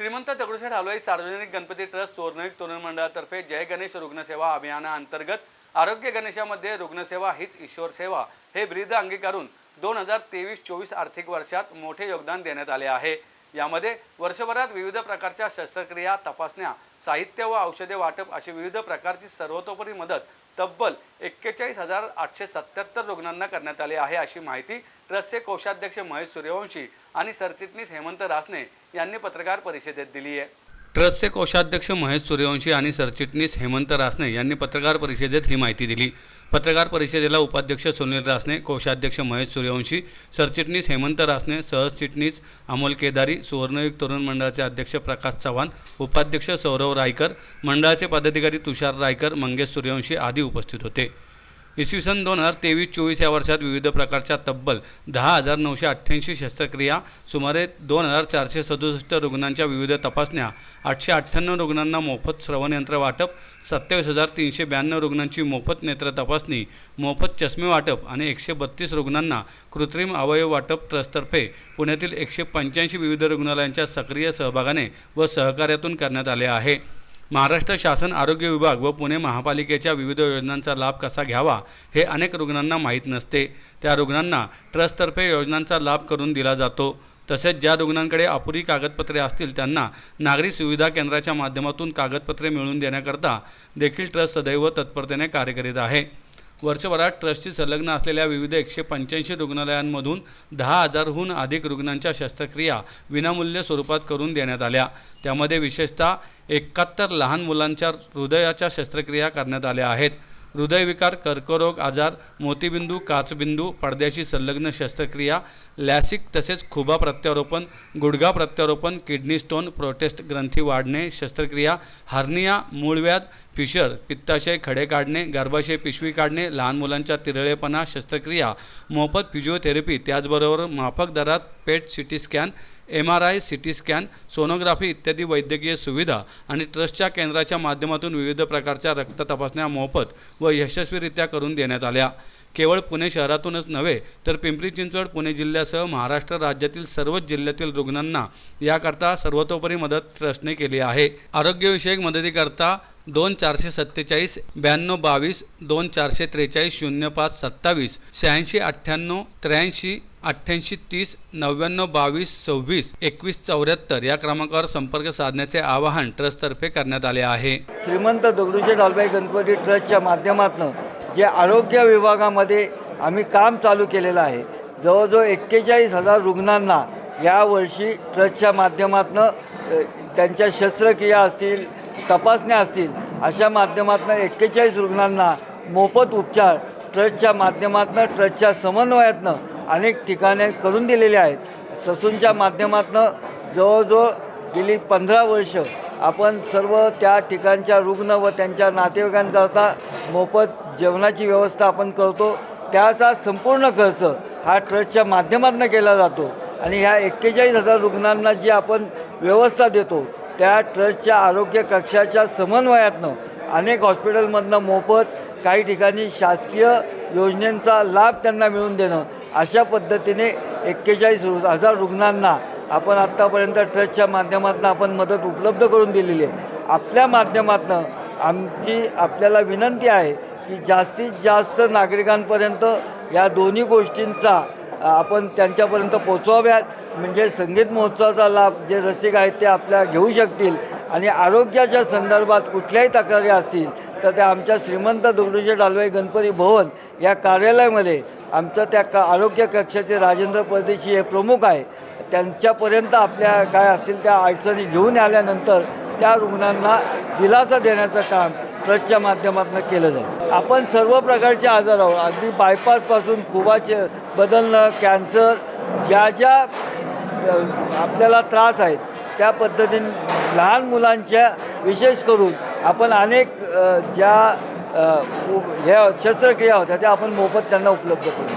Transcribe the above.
श्रीमंत दगडूशेठ हलवाई सार्वजनिक गणपती ट्रस्ट चोरनळी तोरण मंडळातर्फे जय गणेश रुग्णसेवा अभियानाअंतर्गत आरोग्य गणेशामध्ये रुग्णसेवा हीच ईश्वर सेवा हे ब्रीद अंगीकारून दोन हजार तेवीस चोवीस आर्थिक वर्षात मोठे योगदान देण्यात आले आहे. यामध्ये वर्षभरात विविध प्रकारच्या शस्त्रक्रिया तपासण्या साहित्य व औषधे वाटप अशी विविध प्रकारची सर्वतोपरी मदत तब्बल एक्केचाळीस हजार आठशे सत्याहत्तर रुग्णांना करण्यात आली आहे अशी माहिती ट्रस्टचे कोषाध्यक्ष महेश सूर्यवंशी आणि सरचिटणीस हेमंत रासने यांनी पत्रकार परिषदेत दिली आहे. ट्रस्टचे कोषाध्यक्ष महेश सूर्यवंशी आणि सरचिटणीस हेमंत रासने यांनी पत्रकार परिषदेत ही माहिती दिली. पत्रकार परिषदेला उपाध्यक्ष सुनील रासने कोषाध्यक्ष महेश सूर्यवंशी सरचिटणीस हेमंत रासने सहचिटणीस अमोल केदारी सुवर्णयुग तरुण मंडळाचे अध्यक्ष प्रकाश चव्हाण उपाध्यक्ष सौरव रायकर मंडळाचे पदाधिकारी तुषार रायकर मंगेश सूर्यवंशी आदी उपस्थित होते. इसवी सन दोन हजार तेवीस चोवीस या वर्षात विविध प्रकारच्या तब्बल दहा हजार नऊशे अठ्ठ्याऐंशी शस्त्रक्रिया सुमारे दोन हजार चारशे सदुसष्ट रुग्णांच्या विविध तपासण्या आठशे अठ्ठ्याण्णव रुग्णांना मोफत श्रवणयंत्र वाटप सत्तावीस हजार तीनशे ब्याण्णव रुग्णांची मोफत नेत्र तपासणी मोफत चष्मे वाटप आणि एकशे बत्तीस रुग्णांना कृत्रिम अवयव वाटप ट्रस्टतर्फे पुण्यातील एकशे पंच्याऐंशी विविध रुग्णालयांच्या सक्रिय सहभागाने व सहकार्यातून करण्यात आले आहे. महाराष्ट्र शासन आरोग्य विभाग व पुणे महापालिकेच्या विविध योजनांचा लाभ कसा घ्यावा हे अनेक रुग्णांना माहीत नसते. त्या रुग्णांना ट्रस्टतर्फे योजनांचा लाभ करून दिला जातो. तसेच ज्या रुग्णांकडे अपुरी कागदपत्रे असतील त्यांना नागरी सुविधा केंद्राच्या माध्यमातून कागदपत्रे मिळवून देण्याकरता देखील ट्रस्ट सदैव तत्परतेने कार्य करीत आहे. वर्षभरात ट्रस्टशी संलग्न असलेल्या विविध एकशे पंच्याऐंशी रुग्णालयांमधून दहा हजारहून अधिक रुग्णांच्या शस्त्रक्रिया विनामूल्य स्वरूपात करून देण्यात आल्या. त्यामध्ये विशेषतः एकाहत्तर लहान मुलांच्या हृदयाच्या शस्त्रक्रिया करण्यात आल्या आहेत. हृदयविकार कर्करोग आजार मोतीबिंदू काचबिंदू पडद्याशी संलग्न शस्त्रक्रिया लॅसिक तसेच खुबा प्रत्यारोपण गुडघा प्रत्यारोपण किडनी स्टोन प्रोटेस्ट ग्रंथी वाढणे शस्त्रक्रिया हार्निया मूळव्याध फिशर पित्ताशय खडे काढणे गर्भाशय पिशवी काढणे लहान मुलांच्या तिरळेपणा शस्त्रक्रिया मोफत फिजिओथेरपी त्याचबरोबर माफक दरात PET CT scan M R I C T scan sonography इत्यादी वैद्यकीय सुविधा आणि ट्रस्टच्या केंद्राच्या माध्यमातून विविध प्रकारच्या रक्त तपासण्या मोफत व यशस्वीरित्या करून देण्यात आल्या. केवळ पुणे शहरातूनच नव्हे तर पिंपरी चिंचवड पुणे जिल्ह्यासह महाराष्ट्र राज्यातील सर्वच जिल्ह्यातील रुग्णांना याकरता सर्वतोपरी मदत ट्रस्टने केली आहे. आरोग्यविषयक मदतीकरता दोन चारशे सत्तेचाळीस ब्याण्णव बावीस दोन चारशे त्रेचाळीस शून्य पाच सत्तावीस शहाऐंशी अठ्ठ्याण्णव त्र्याऐंशी अठ्ठ्याऐंशी तीस नव्याण्णव बावीस सव्वीस एकवीस चौऱ्याहत्तर या क्रमांकावर संपर्क साधण्याचे आवाहन ट्रस्टतर्फे करण्यात आले आहे. श्रीमंत दगडूशेठ हलवाई गणपती ट्रस्टच्या माध्यमातून जे आरोग्य विभागामध्ये आम्ही काम चालू केलेलं आहे जवळजवळ एक्केचाळीस हजार रुग्णांना यावर्षी ट्रस्टच्या माध्यमातून त्यांच्या शस्त्रक्रिया असतील तपासण्या असतील अशा माध्यमातून एक्केचाळीस रुग्णांना मोफत उपचार ट्रस्टच्या माध्यमातून ट्रस्टच्या समन्वयातनं अनेक ठिकाणे करून दिलेले आहेत. ससूनच्या माध्यमातून जवळजवळ गेली पंधरा वर्ष आपण सर्व त्या ठिकाणच्या रुग्ण व त्यांच्या नातेवाईकांकरता मोफत जेवणाची व्यवस्था आपण करतो. त्याचा संपूर्ण खर्च हा ट्रस्टच्या माध्यमातून केला जातो आणि ह्या एक्केचाळीस हजार रुग्णांना जी आपण व्यवस्था देतो त्या ट्रस्टच्या आरोग्य कक्षाच्या समन्वयातनं अनेक हॉस्पिटलमधनं मोफत काही ठिकाणी शासकीय योजनेचा लाभ त्यांना मिळवून देणं. अशा पद्धतीने एक्केचाळीस हजार रुग्णांना आपण आत्तापर्यंत ट्रस्टच्या माध्यमातून आपण मदत उपलब्ध करून दिलेली आहे. आपल्या माध्यमातून आमची आपल्याला विनंती आहे की जास्तीत जास्त नागरिकांपर्यंत या दोन्ही गोष्टींचा आपण त्यांच्यापर्यंत पोचवाव्यात म्हणजे संगीत महोत्सवाचा लाभ जे रसिक आहेत ते आपल्या घेऊ शकतील आणि आरोग्याच्या संदर्भात कुठल्याही तक्रारी असतील तर त्या आमच्या श्रीमंत दगडूशेठ डालवाई गणपती भवन या कार्यालयामध्ये आमचं त्या का आरोग्य कक्षाचे राजेंद्र परदेशी हे प्रमुख आहे. त्यांच्यापर्यंत आपल्या काय असतील त्या अडचणी घेऊन आल्यानंतर त्या रुग्णांना दिलासा देण्याचं काम ट्रस्टच्या माध्यमातून केलं जाईल. आपण सर्व प्रकारचे आजार आहोत. अगदी बायपासपासून खुबाचे बदलणं कॅन्सर ज्या ज्या आपल्याला त्रास आहेत त्या पद्धतीने लहान मुलांच्या विशेष करून आपण अनेक ज्या ह्या शस्त्रक्रिया होत्या त्या आपण मोफत त्यांना उपलब्ध करू